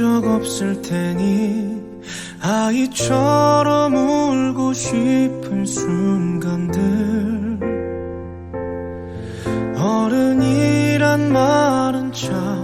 적 없을 테니 아이처럼 울고 싶은 순간들. 어른이란 말은 참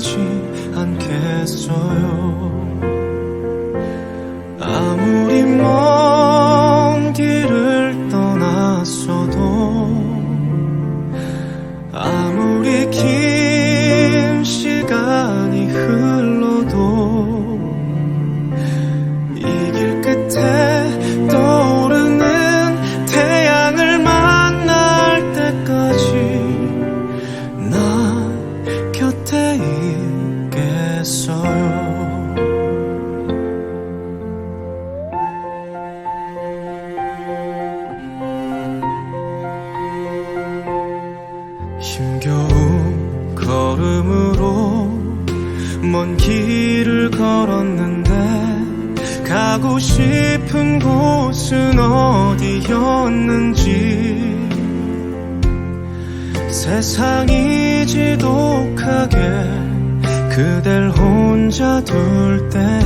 떠나지 않겠어요 힘겨운 걸음으로 먼 길을 걸었는데 가고 싶은 곳은 어디였는지 세상이 지독하게 그댈 혼자 둘 때에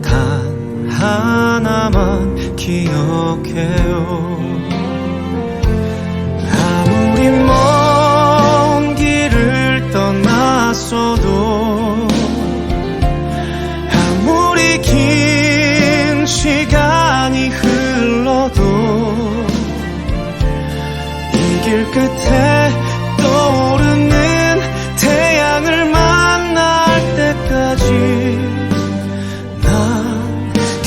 단 하나만 기억해요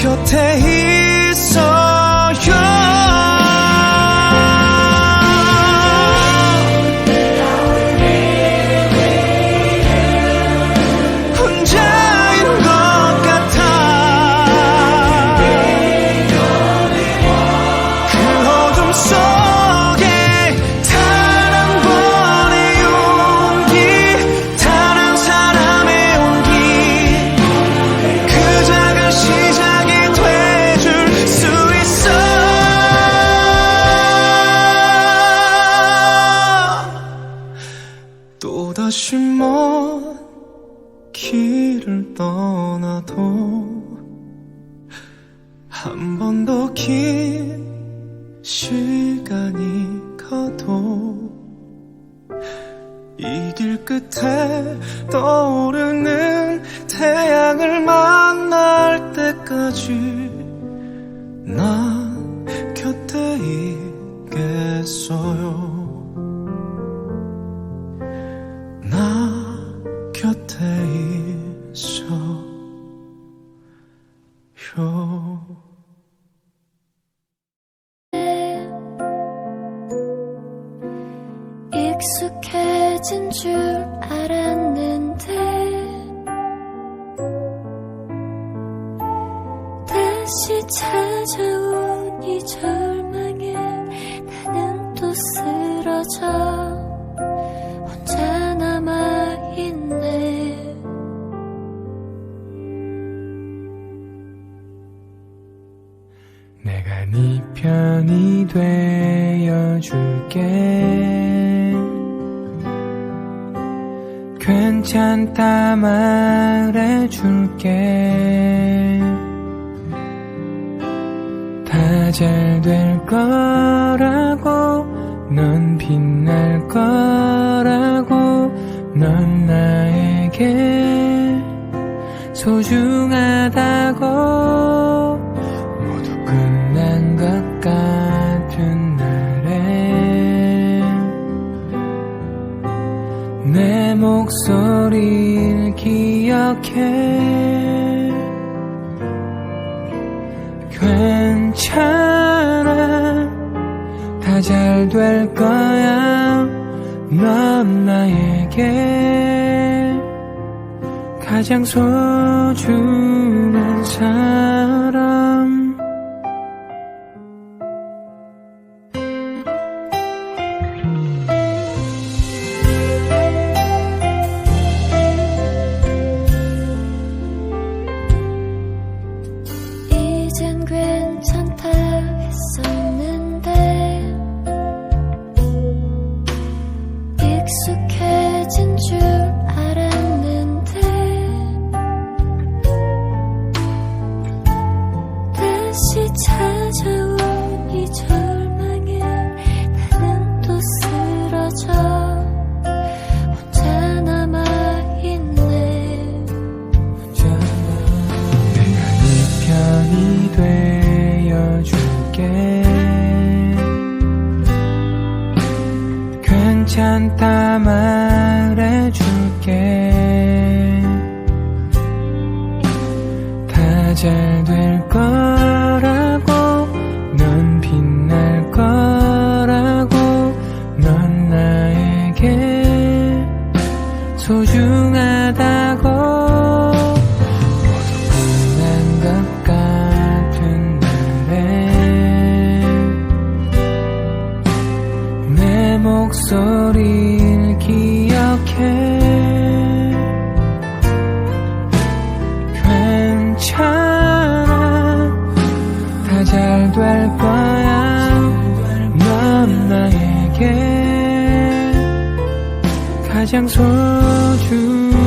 곁에 긴 시간이 가도 이 길 끝에 떠오르는 태양을 만날 때까지 나 곁에 있겠어요 익숙해진 줄 알았는데 다시 찾아온 이 절망에 나는 또 쓰러져 혼자 남아있네. 내가 네 편이 되어줄게 괜찮다 말해줄게. 다 잘 될 거라고 넌 빛날 거라고 넌 나에게 소중하 내 목소리를 기억해. 괜찮아. 다다잘 될 거야 넌 나에게. 가장 소중한 사람 잘 될 거라고 넌 빛날 거라고 넌 나에게 소중하다고 끝난 것 같은 날에 내 목소리를 기억해 괜 가장 소중한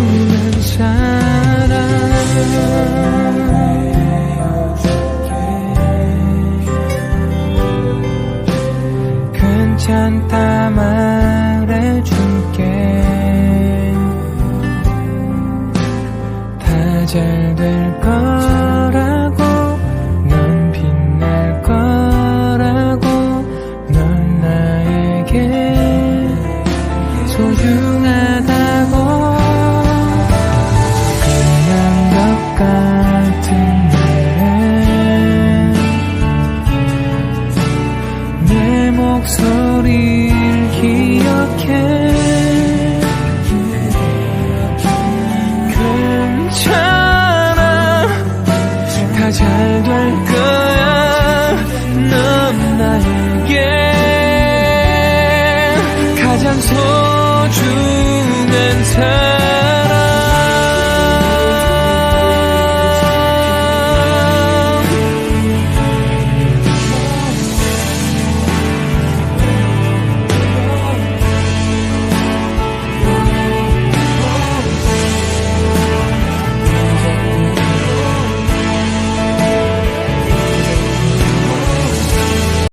사람 소중한 사람